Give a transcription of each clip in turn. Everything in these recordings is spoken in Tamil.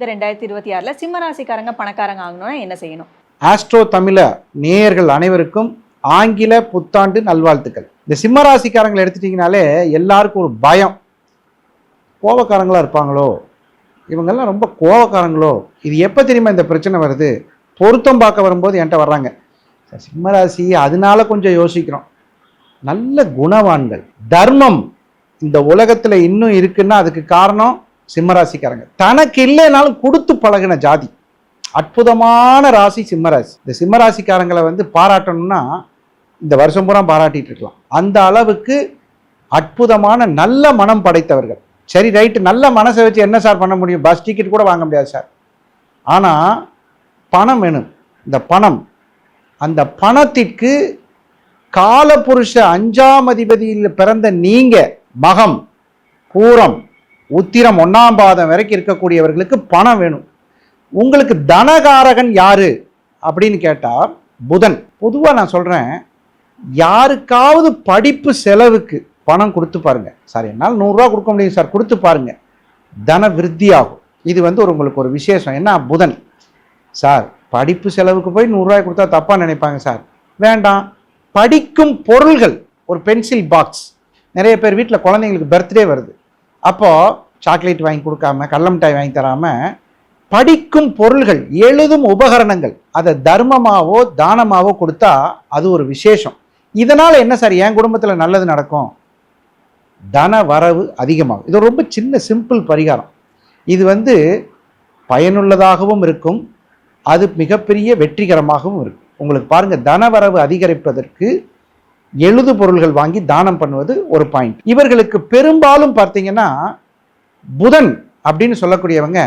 இந்த ரெண்டாயிரத்தி இருபத்தி ஆறுல சிம்மராசிக்காரங்க பணக்காரங்க ஆகணும்னா என்ன செய்யணும்? ஆஸ்ட்ரோ தமிழ நேயர்கள் அனைவருக்கும் ஆங்கில புத்தாண்டு நல்வாழ்த்துக்கள். இந்த சிம்மராசிக்காரங்களை எடுத்துட்டிங்கனாலே எல்லாருக்கும் ஒரு பயம். கோபக்காரங்களா இருப்பாங்களோ? இவங்கெல்லாம் ரொம்ப கோபக்காரங்களோ இது எப்போ தெரியுமா இந்த பிரச்சனை வருது? பொருத்தம் பார்க்க வரும்போது என்கிட்ட வர்றாங்க. சிம்மராசி அதனால கொஞ்சம் யோசிக்கிறோம். நல்ல குணவான்கள். தர்மம் இந்த உலகத்தில் இன்னும் இருக்குன்னா அதுக்கு காரணம் சிம்மராசிக்காரங்க. தனக்கு இல்லைனாலும் கொடுத்து பழகின ஜாதி. அற்புதமான ராசி சிம்மராசி. இந்த சிம்மராசிக்காரங்களை வந்து பாராட்டணும்னா இந்த வருஷம் பூரா பாராட்டிட்டு இருக்கலாம். அந்த அளவுக்கு அற்புதமான நல்ல மனம் படைத்தவர்கள். சரி ரைட்டு நல்ல மனசை வச்சு என்ன சார் பண்ண முடியும்? பஸ் டிக்கெட் கூட வாங்க முடியாது சார் ஆனால் பணம் வேணும். இந்த பணம். அந்த பணத்திற்கு காலபுருஷ அஞ்சாம் அதிபதியில் பிறந்த நீங்கள் மகம் பூரம். உத்திரம் ஒன்னாம் பாதம் வரைக்கும் இருக்கக்கூடியவர்களுக்கு பணம் வேணும். உங்களுக்கு தனகாரகன் யாரு? அப்படின்னு கேட்டால் புதன். பொதுவாக நான் சொல்கிறேன் யாருக்காவது படிப்பு செலவுக்கு பணம் கொடுத்து பாருங்கள் சார் என்னால் நூறுரூவா கொடுக்க முடியும் சார் கொடுத்து பாருங்கள் தன விருத்தி ஆகும் இது வந்து ஒரு உங்களுக்கு ஒரு விசேஷம். என்ன? புதன். சார் படிப்பு செலவுக்கு போய் நூறுரூவாய் கொடுத்தா தப்பாக நினைப்பாங்க சார். வேண்டாம். படிக்கும் பொருள்கள் ஒரு பென்சில் பாக்ஸ் நிறைய பேர் வீட்டில் குழந்தைங்களுக்கு பர்த்டே வருது. அப்போது சாக்லேட் வாங்கி கொடுக்காம கடல மிட்டாய் வாங்கி தராமல் படிக்கும் பொருள்கள் எழுதும் உபகரணங்கள் அதை தர்மமாவோ தானமாவோ கொடுத்தா அது ஒரு விசேஷம். இதனால் என்ன சார் என் குடும்பத்தில் நல்லது நடக்கும்? தன வரவு அதிகமாகும். இது ரொம்ப சின்ன சிம்பிள் பரிகாரம். இது வந்து பயனுள்ளதாகவும் இருக்கும். அது மிகப்பெரிய வெற்றிகரமாகவும் இருக்கும். உங்களுக்கு பாருங்க தனவரவு அதிகரிப்பதற்கு எழுது பொருள்கள் வாங்கி தானம் பண்ணுவது ஒரு பாயிண்ட். இவர்களுக்கு பெரும்பாலும் பார்த்தீங்கன்னா புதன் அப்படின்னு சொல்லக்கூடியவங்க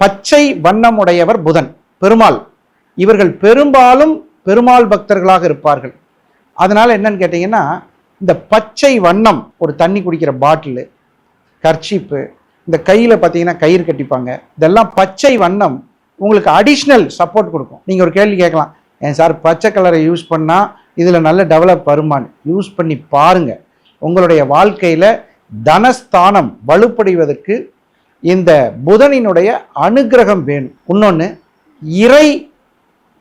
பச்சை வண்ணமுடையவர் புதன் பெருமாள். இவர்கள் பெரும்பாலும் பெருமாள் பக்தர்களாக இருப்பார்கள். அதனால என்னன்னு கேட்டிங்கன்னா இந்த பச்சை வண்ணம் ஒரு தண்ணி குடிக்கிற பாட்டிலு கர்ச்சீப்பு இந்த கையில் பார்த்தீங்கன்னா கயிறு கட்டிப்பாங்க. இதெல்லாம் பச்சை வண்ணம் உங்களுக்கு அடிஷ்னல் சப்போர்ட் கொடுக்கும். நீங்கள் ஒரு கேள்வி கேட்கலாம் ஏன் சார் பச்சை கலரை யூஸ் பண்ணால் இதில் நல்ல டெவலப் வருமானு யூஸ் பண்ணி பாருங்க. உங்களுடைய வாழ்க்கையில் தனஸ்தானம் வலுப்படைவதற்கு இந்த புதனினுடைய அனுகிரகம் வேணும். இன்னொன்று இறை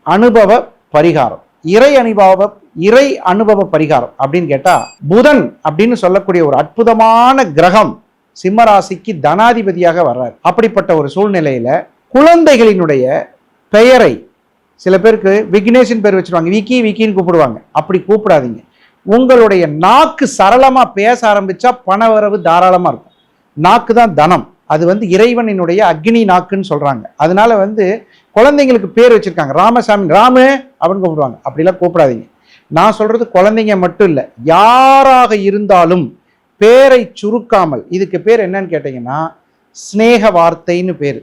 அனுபவ பரிகாரம். இறை அனுபவ இறை அனுபவ பரிகாரம் அப்படின்னு கேட்டால் புதன் அப்படின்னு சொல்லக்கூடிய ஒரு அற்புதமான கிரகம் சிம்மராசிக்கு தனாதிபதியாக வர்றார். அப்படிப்பட்ட ஒரு சூழ்நிலையில் குழந்தைகளினுடைய பெயரை சில பேருக்கு விக்னேஷன் பேர் வச்சிருவாங்க. விக்கி விக்கின்னு கூப்பிடுவாங்க. அப்படி கூப்பிடாதீங்க. உங்களுடைய நாக்கு சரளமாக பேச ஆரம்பித்தா பணவரவு தாராளமாக இருக்கும். நாக்கு தான் தனம். அது வந்து இறைவனினுடைய அக்னி நாக்குன்னு சொல்கிறாங்க அதனால வந்து குழந்தைங்களுக்கு பேர் வச்சிருக்காங்க. ராமசாமி ராமு அப்படின்னு கூப்பிடுவாங்க. அப்படிலாம் கூப்பிடாதீங்க. நான் சொல்கிறது குழந்தைங்க மட்டும் இல்லை. யாராக இருந்தாலும் பேரை சுருக்காமல் இதுக்கு பேர் என்னன்னு கேட்டிங்கன்னா ஸ்னேக வார்த்தைன்னு பேர்.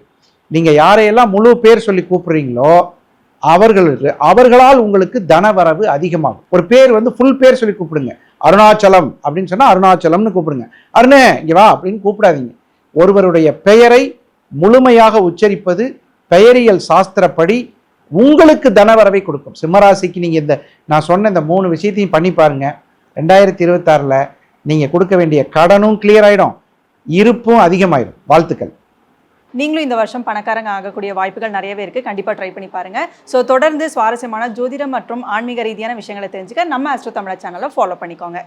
நீங்கள் யாரையெல்லாம் முழு பேர் சொல்லி கூப்பிட்றீங்களோ அவர்கள் அவர்களால் உங்களுக்கு தனவரவு அதிகமாகும். ஒரு பேர் வந்து ஃபுல் பேர் சொல்லி கூப்பிடுங்க. அருணாச்சலம் அப்படின்னு சொன்னால் அருணாச்சலம்னு கூப்பிடுங்க. அருணே இங்கே வா அப்படின்னு கூப்பிடாதீங்க. ஒருவருடைய பெயரை முழுமையாக உச்சரிப்பது பெயரியல் சாஸ்திரப்படி உங்களுக்கு தனவரவை கொடுக்கும். சிம்மராசிக்கு நீங்கள் இந்த நான் சொன்ன இந்த மூணு விஷயத்தையும் பண்ணி பாருங்கள் ரெண்டாயிரத்தி இருபத்தாறில் நீங்கள் கொடுக்க வேண்டிய கடனும் கிளியர் ஆகிடும் இருப்பும் அதிகமாயிடும் வாழ்த்துக்கள். நீங்களும் இந்த வருஷம் பணக்காரங்க ஆகக்கூடிய வாய்ப்புகள் நிறையவே இருக்குது கண்டிப்பாக ட்ரை பண்ணி பாருங்கள் ஸோ தொடர்ந்து சுவாரஸ்யமான ஜோதிடம் மற்றும் ஆன்மீக ரீதியான விஷயங்களை தெரிஞ்சுக்க நம்ம அஸ்ட்ரோ தமிழா சேனலை ஃபாலோ பண்ணிக்கோங்க.